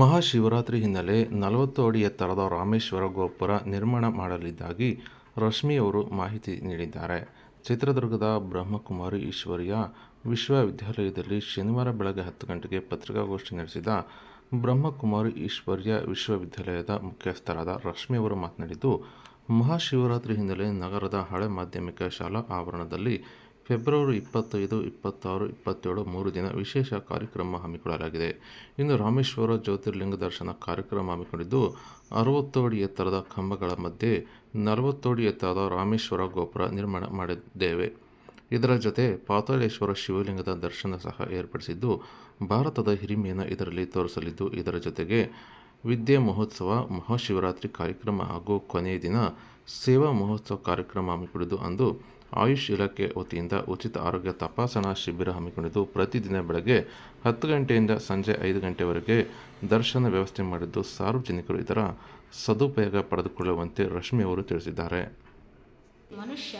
ಮಹಾಶಿವರಾತ್ರಿ ಹಿನ್ನೆಲೆ ನಲವತ್ತು ಅಡಿ ಎತ್ತರದ ರಾಮೇಶ್ವರ ಗೋಪುರ ನಿರ್ಮಾಣ ಮಾಡಲಿದ್ದಾಗಿ ರಶ್ಮಿಯವರು ಮಾಹಿತಿ ನೀಡಿದ್ದಾರೆ. ಚಿತ್ರದುರ್ಗದ ಬ್ರಹ್ಮಕುಮಾರಿ ಈಶ್ವರ್ಯ ವಿಶ್ವವಿದ್ಯಾಲಯದಲ್ಲಿ ಶನಿವಾರ ಬೆಳಗ್ಗೆ ಹತ್ತು ಗಂಟೆಗೆ ಪತ್ರಿಕಾಗೋಷ್ಠಿ ನಡೆಸಿದ ಬ್ರಹ್ಮಕುಮಾರಿ ಈಶ್ವರ್ಯ ವಿಶ್ವವಿದ್ಯಾಲಯದ ಮುಖ್ಯಸ್ಥರಾದ ರಶ್ಮಿಯವರು ಮಾತನಾಡಿದ್ದು, ಮಹಾಶಿವರಾತ್ರಿ ಹಿನ್ನೆಲೆ ನಗರದ ಹಳೆ ಮಾಧ್ಯಮಿಕ ಶಾಲಾ ಆವರಣದಲ್ಲಿ ಫೆಬ್ರವರಿ ಇಪ್ಪತ್ತೈದು, ಇಪ್ಪತ್ತಾರು, ಇಪ್ಪತ್ತೇಳು ಮೂರು ದಿನ ವಿಶೇಷ ಕಾರ್ಯಕ್ರಮ ಹಮ್ಮಿಕೊಳ್ಳಲಾಗಿದೆ. ಇನ್ನು ರಾಮೇಶ್ವರ ಜ್ಯೋತಿರ್ಲಿಂಗ ದರ್ಶನ ಕಾರ್ಯಕ್ರಮ ಹಮ್ಮಿಕೊಂಡಿದ್ದು, ಅರವತ್ತು ಅಡಿ ಎತ್ತರದ ಕಂಬಗಳ ಮಧ್ಯೆ ನಲವತ್ತು ಅಡಿ ಎತ್ತರದ ರಾಮೇಶ್ವರ ಗೋಪುರ ನಿರ್ಮಾಣ ಮಾಡಿದ್ದೇವೆ. ಇದರ ಜೊತೆ ಪಾತಾಳೇಶ್ವರ ಶಿವಲಿಂಗದ ದರ್ಶನ ಸಹ ಏರ್ಪಡಿಸಿದ್ದು, ಭಾರತದ ಹಿರಿಮೆಯನ್ನು ಇದರಲ್ಲಿ ತೋರಿಸಲಿದ್ದು, ಇದರ ಜೊತೆಗೆ ವಿದ್ಯೆ ಮಹೋತ್ಸವ, ಮಹಾಶಿವರಾತ್ರಿ ಕಾರ್ಯಕ್ರಮ ಹಾಗೂ ಕೊನೆಯ ದಿನ ಸೇವಾ ಮಹೋತ್ಸವ ಕಾರ್ಯಕ್ರಮ ಹಮ್ಮಿಕೊಂಡಿದ್ದು ಅಂದು ಆಯುಷ್ ಇಲಾಖೆ ವತಿಯಿಂದ ಉಚಿತ ಆರೋಗ್ಯ ತಪಾಸಣಾ ಶಿಬಿರ ಹಮ್ಮಿಕೊಂಡಿದ್ದು, ಪ್ರತಿದಿನ ಬೆಳಗ್ಗೆ ಹತ್ತು ಗಂಟೆಯಿಂದ ಸಂಜೆ ಐದು ಗಂಟೆವರೆಗೆ ದರ್ಶನ ವ್ಯವಸ್ಥೆ ಮಾಡಿದ್ದು ಸಾರ್ವಜನಿಕರು ಇದರ ಸದುಪಯೋಗ ಪಡೆದುಕೊಳ್ಳುವಂತೆ ರಶ್ಮಿ ಅವರು ತಿಳಿಸಿದ್ದಾರೆ. ಮನುಷ್ಯ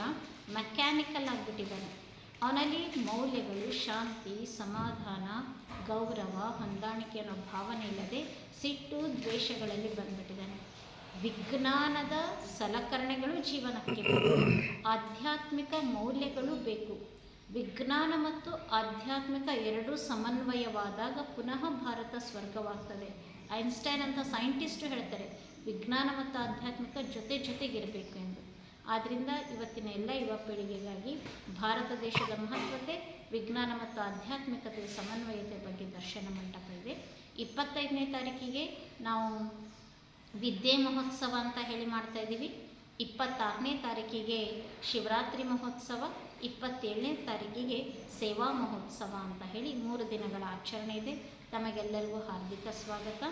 ಮೆಕ್ಯಾನಿಕಲ್ ಆಗಿಬಿಟ್ಟಿದ್ದಾನೆ. ಅವನಲ್ಲಿ ಮೌಲ್ಯಗಳು, ಶಾಂತಿ, ಸಮಾಧಾನ, ಗೌರವ, ಹೊಂದಾಣಿಕೆ ಅನ್ನೋ ಭಾವನೆ ಇಲ್ಲದೆ ಸಿಟ್ಟು ದ್ವೇಷಗಳಲ್ಲಿ ಬಂದ್ಬಿಟ್ಟಿದ್ದಾನೆ. ವಿಜ್ಞಾನದ ಸಲಕರಣೆಗಳು ಜೀವನಕ್ಕೆ ಆಧ್ಯಾತ್ಮಿಕ ಮೌಲ್ಯಗಳು ಬೇಕು. ವಿಜ್ಞಾನ ಮತ್ತು ಆಧ್ಯಾತ್ಮಿಕ ಎರಡೂ ಸಮನ್ವಯವಾದಾಗ ಪುನಃ ಭಾರತ ಸ್ವರ್ಗವಾಗ್ತದೆ. ಐನ್ಸ್ಟೈನ್ ಅಂತ ಸೈಂಟಿಸ್ಟು ಹೇಳ್ತಾರೆ, ವಿಜ್ಞಾನ ಮತ್ತು ಆಧ್ಯಾತ್ಮಿಕ ಜೊತೆ ಜೊತೆಗಿರಬೇಕು ಎಂದು. ಆದ್ದರಿಂದ ಇವತ್ತಿನ ಎಲ್ಲ ಯುವ ಪೀಳಿಗೆಗಾಗಿ ಭಾರತ ದೇಶದ ಮಹತ್ವತೆ, ವಿಜ್ಞಾನ ಮತ್ತು ಆಧ್ಯಾತ್ಮಿಕತೆಯ ಸಮನ್ವಯತೆ ಬಗ್ಗೆ ದರ್ಶನ ಮಂಟಪ ಇದೆ. ಇಪ್ಪತ್ತೈದನೇ ತಾರೀಕಿಗೆ ನಾವು ವಿದ್ಯೆ ಮಹೋತ್ಸವ ಅಂತ ಹೇಳಿ ಮಾಡ್ತಾ ಇದ್ದೀವಿ. ಇಪ್ಪತ್ತಾರನೇ ತಾರೀಕಿಗೆ ಶಿವರಾತ್ರಿ ಮಹೋತ್ಸವ, ಇಪ್ಪತ್ತೇಳನೇ ತಾರೀಕಿಗೆ ಸೇವಾ ಮಹೋತ್ಸವ ಅಂತ ಹೇಳಿ ಮೂರು ದಿನಗಳ ಆಚರಣೆ ಇದೆ. ತಮಗೆಲ್ಲರಿಗೂ ಹಾರ್ದಿಕ ಸ್ವಾಗತ.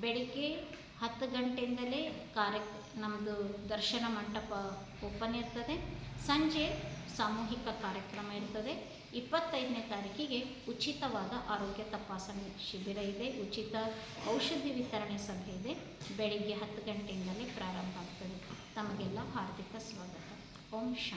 ಬೆಳಿಗ್ಗೆ ಹತ್ತು ಗಂಟೆಯಿಂದಲೇ ಕಾರ್ಯ ನಮ್ಮದು ದರ್ಶನ ಮಂಟಪ ಓಪನ್ ಇರ್ತದೆ. ಸಂಜೆ ಸಾಮೂಹಿಕ ಕಾರ್ಯಕ್ರಮ ಇರ್ತದೆ. ಇಪ್ಪತ್ತೈದನೇ ತಾರೀಕಿಗೆ ಉಚಿತವಾದ ಆರೋಗ್ಯ ತಪಾಸಣೆ ಶಿಬಿರ ಇದೆ. ಉಚಿತ ಔಷಧಿ ವಿತರಣೆ ಸಭೆ ಇದೆ. ಬೆಳಿಗ್ಗೆ ಹತ್ತು ಗಂಟೆಯಿಂದಲೇ ಪ್ರಾರಂಭ ಆಗ್ತದೆ. ತಮಗೆಲ್ಲ ಹಾರ್ದಿಕ ಸ್ವಾಗತ. ಓಂ ಶಾಂತಿ